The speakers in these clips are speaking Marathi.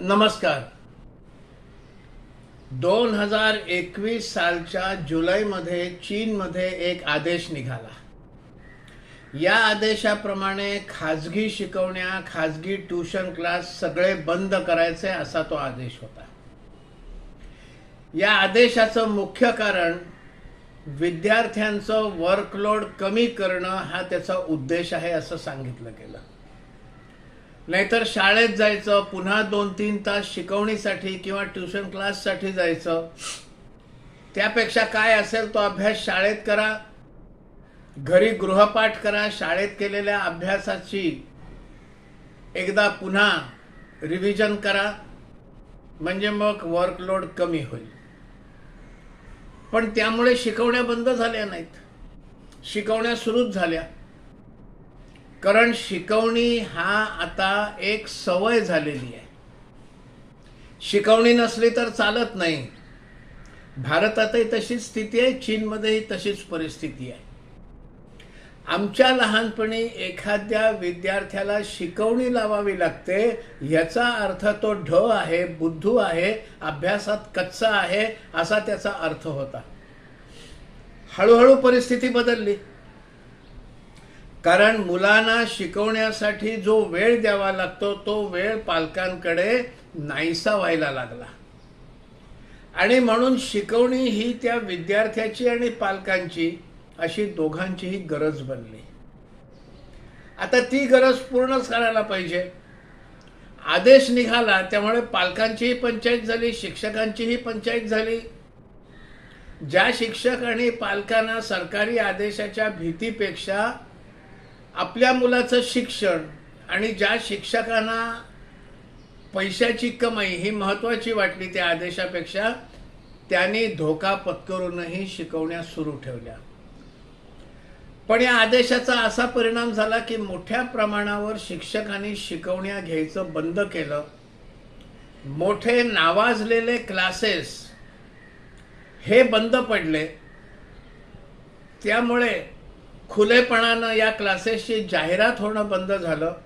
नमस्कार. दोन हजार एकवीस सालच्या जुलैमध्ये चीनमध्ये एक आदेश निघाला. या आदेशाप्रमाणे खाजगी शिकवण्या खाजगी ट्यूशन क्लास सगळे बंद करायचे असा तो आदेश होता. या आदेशाचं मुख्य कारण विद्यार्थ्यांचं वर्कलोड कमी करणं हा त्याचा उद्देश आहे असं सांगितलं गेलं. नाहीतर शाळेत जायचं पुन्हा दोन तीन तास शिकवणीसाठी किंवा ट्युशन क्लाससाठी जायचं. त्यापेक्षा काय असेल तो अभ्यास शाळेत करा. घरी गृहपाठ करा शाळेत केलेल्या अभ्यासाची. एकदा पुन्हा रिव्हिजन करा. म्हणजे मग वर्कलोड कमी होईल. पण त्यामुळे शिकवण्या बंद झाल्या नाहीत. शिकवण्या सुरूच झाल्या. कारण शिकवणी हा आता एक सवय झालेली आहे. शिकवणी नसली तर चालत नाही. भारतातही तशीच स्थिती आहे चीनमध्येही तशीच परिस्थिती आहे. आमच्या लहानपणी एखाद्या विद्यार्थ्याला शिकवणी लावावी लागते याचा अर्थ तो ढ आहे बुद्धू आहे अभ्यासात कच्चा आहे असा त्याचा अर्थ होता. हळूहळू परिस्थिती बदलली. कारण मुलांना शिकवण्यासाठी जो वेळ द्यावा लागतो तो वेळ पालकांकडे नाहीसा व्हायला लागला. आणि म्हणून शिकवणी ही त्या विद्यार्थ्याची आणि पालकांची अशी दोघांचीही गरज बनली. आता ती गरज पूर्णच करायला पाहिजे. आदेश निघाला त्यामुळे पालकांचीही पंचायत झाली शिक्षकांचीही पंचायत झाली. ज्या शिक्षक आणि पालकांना सरकारी आदेशाच्या भीतीपेक्षा आपल्या मुलाचं शिक्षण आणि ज्या शिक्षकांना पैशाची कमाई ही महत्त्वाची वाटली त्या आदेशापेक्षा त्यांनी धोका पत्करूनही शिकवण्या सुरू ठेवल्या. पण या आदेशाचा असा परिणाम झाला की मोठ्या प्रमाणावर शिक्षकांनी शिकवण्या घ्यायचं बंद केलं. मोठे नावाजलेले क्लासेस हे बंद पडले. त्यामुळे खुलेपणानं या क्लासेसची जाहिरात होणं बंद झालं.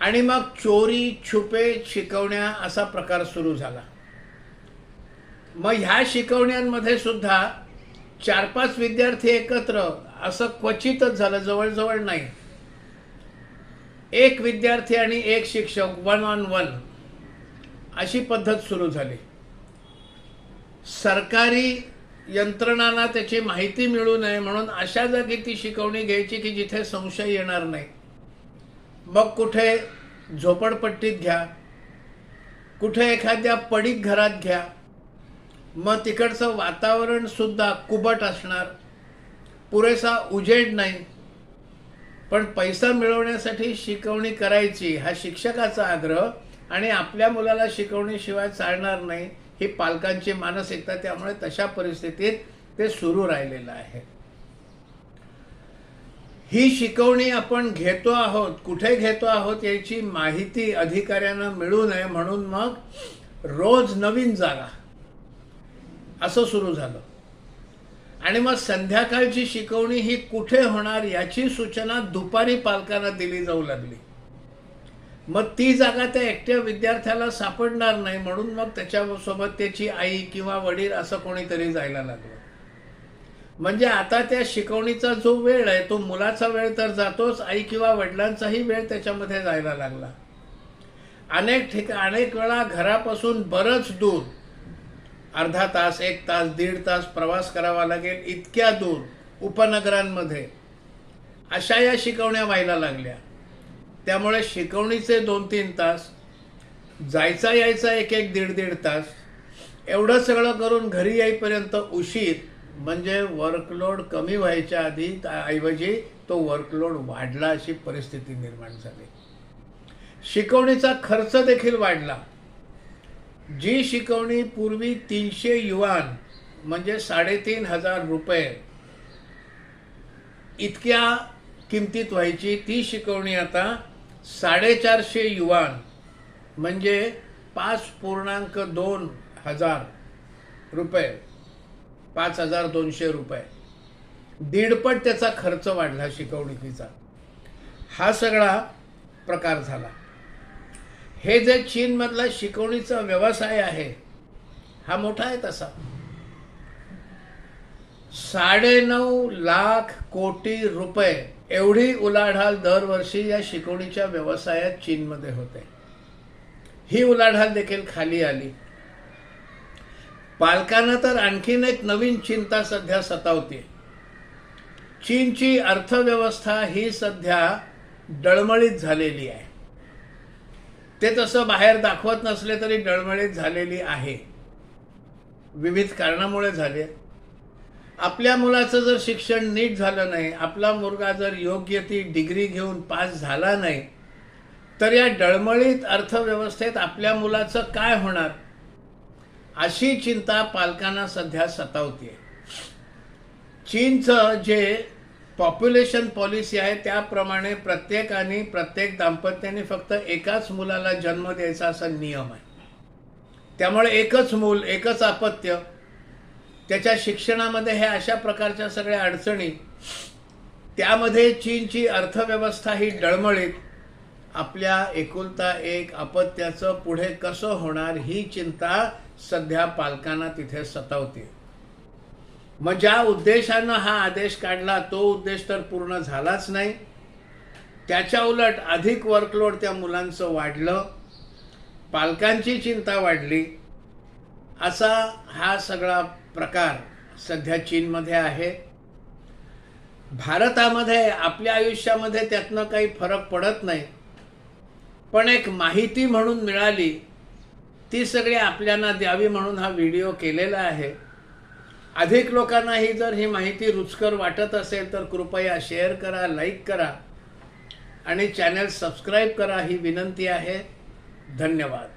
आणि मग चोरी छुपे शिकवण्या असा प्रकार सुरू झाला. मग ह्या शिकवण्यांमध्ये सुद्धा चार पाच विद्यार्थी एकत्र असं क्वचितच झालं जवळजवळ नाही. एक विद्यार्थी आणि एक शिक्षक वन ऑन वन अशी पद्धत सुरू झाली. सरकारी यंत्रणांना त्याची माहिती मिळू नये म्हणून अशा जागी ती शिकवणी घ्यायची की जिथे संशय येणार नाही. मग कुठे झोपडपट्टीत घ्या. कुठे एखाद्या पडीक घरात घ्या. मग तिकडचं वातावरण सुद्धा कुबट असणार. पुरेसा उजेड नाही. पण पैसा मिळवण्यासाठी शिकवणी करायची हा शिक्षकाचा आग्रह आणि आपल्या मुलाला शिकवणीशिवाय चालणार नाही. ही पालकांची मानसिकता त्यामुळे तशा परिस्थितीत ते सुरू राहिलेलं आहे. ही शिकवणी आपण घेतो आहोत कुठे घेतो आहोत याची माहिती अधिकाऱ्यांना मिळू नये म्हणून मग रोज नवीन जागा. असं सुरू झालं. आणि मग संध्याकाळची शिकवणी ही कुठे होणार याची सूचना दुपारी पालकांना दिली जाऊ लागली. मग ती जागा त्या एकट्या विद्यार्थ्याला सापडणार नाही म्हणून मग त्याच्यासोबत त्याची आई किंवा वडील असं कोणीतरी जायला लागलं. म्हणजे आता त्या शिकवणीचा जो वेळ आहे तो मुलाचा वेळ तर जातोच आई किंवा वडिलांचाही वेळ त्याच्यामध्ये जायला लागला. अनेक ठिका अनेक वेळा घरापासून बरंच दूर अर्धा तास एक तास दीड तास प्रवास करावा लागेल इतक्या दूर उपनगरांमध्ये अशा या शिकवण्या व्हायला लागल्या. त्यामुळे शिकवणीचे दोन तीन तास जायचा यायचा एक एक दीड दीड तास एवढं सगळं करून घरी येईपर्यंत उशीर म्हणजे वर्कलोड कमी व्हायच्या आधी ऐवजी तो वर्कलोड वाढला अशी परिस्थिती निर्माण झाली. शिकवणीचा खर्च देखील वाढला. जी शिकवणी पूर्वी तीनशे युवान म्हणजे साडेतीन हजार रुपये इतक्या किमतीत व्हायची. ती शिकवणी आता साडेचारशे युवान म्हणजे पाच पूर्णांक दोन हजार रुपये पाच हजार दोनशे रुपये. दीडपट त्याचा खर्च वाढला शिकवणुकीचा. हा सगळा प्रकार झाला. हे जे चीनमधला शिकवणीचा व्यवसाय आहे हा मोठा आहे तसा. साडेनऊ लाख कोटी रुपये एवढी उलाढाल दरवर्षी या शिकवणीच्या व्यवसायात चीनमध्ये होते. ही उलाढाल देखील खाली आली. पालकांना तर आणखीन एक नवीन चिंता सध्या सतावते चीनची अर्थव्यवस्था ही सध्या डळमळीत झालेली आहे. ते तसं बाहेर दाखवत नसले तरी डळमळीत झालेली आहे. विविध कारणामुळे झाले. आपल्या मुलाचं जर शिक्षण नीट झालं नाही आपला मुलगा जर योग्य ती डिग्री घेऊन पास झाला नाही तर या डळमळीत अर्थव्यवस्थेत आपल्या मुलाचं काय होणार? अशी चिंता पालकांना सध्या सतावते चीनचं जे पॉप्युलेशन पॉलिसी आहे त्याप्रमाणे प्रत्येकाने प्रत्येक दाम्पत्याने फक्त एकाच मुलाला जन्म द्यायचा असा नियम आहे. त्यामुळे एकच मूल एकच अपत्य त्याच्या शिक्षणामध्ये हे अशा प्रकारच्या सगळ्या अडचणी त्यामध्ये चीनची अर्थव्यवस्था ही डळमळीत आपल्या एकुलता एक अपत्याचं पुढे कसं होणार ही चिंता सध्या पालकांना तिथे सतावते. मग ज्या उद्देशानं हा आदेश काढला तो उद्देश तर पूर्ण झालाच नाही. त्याच्या उलट अधिक वर्कलोड त्या मुलांचं वाढलं पालकांची चिंता वाढली. असा हा सगळा प्रकार सध्या चीनमध्ये आहे. भारतामध्ये आपल्या आयुष्यामध्ये त्यातनं काही फरक पडत नाही. पण एक माहिती म्हणून मिळाली ती सगळी आपल्याला द्यावी म्हणून हा व्हिडिओ केलेला आहे. अधिक लोकांनाही जर ही माहिती रुचकर वाटत असेल तर कृपया शेअर करा लाईक करा आणि चॅनल सबस्क्राईब करा ही विनंती आहे. धन्यवाद.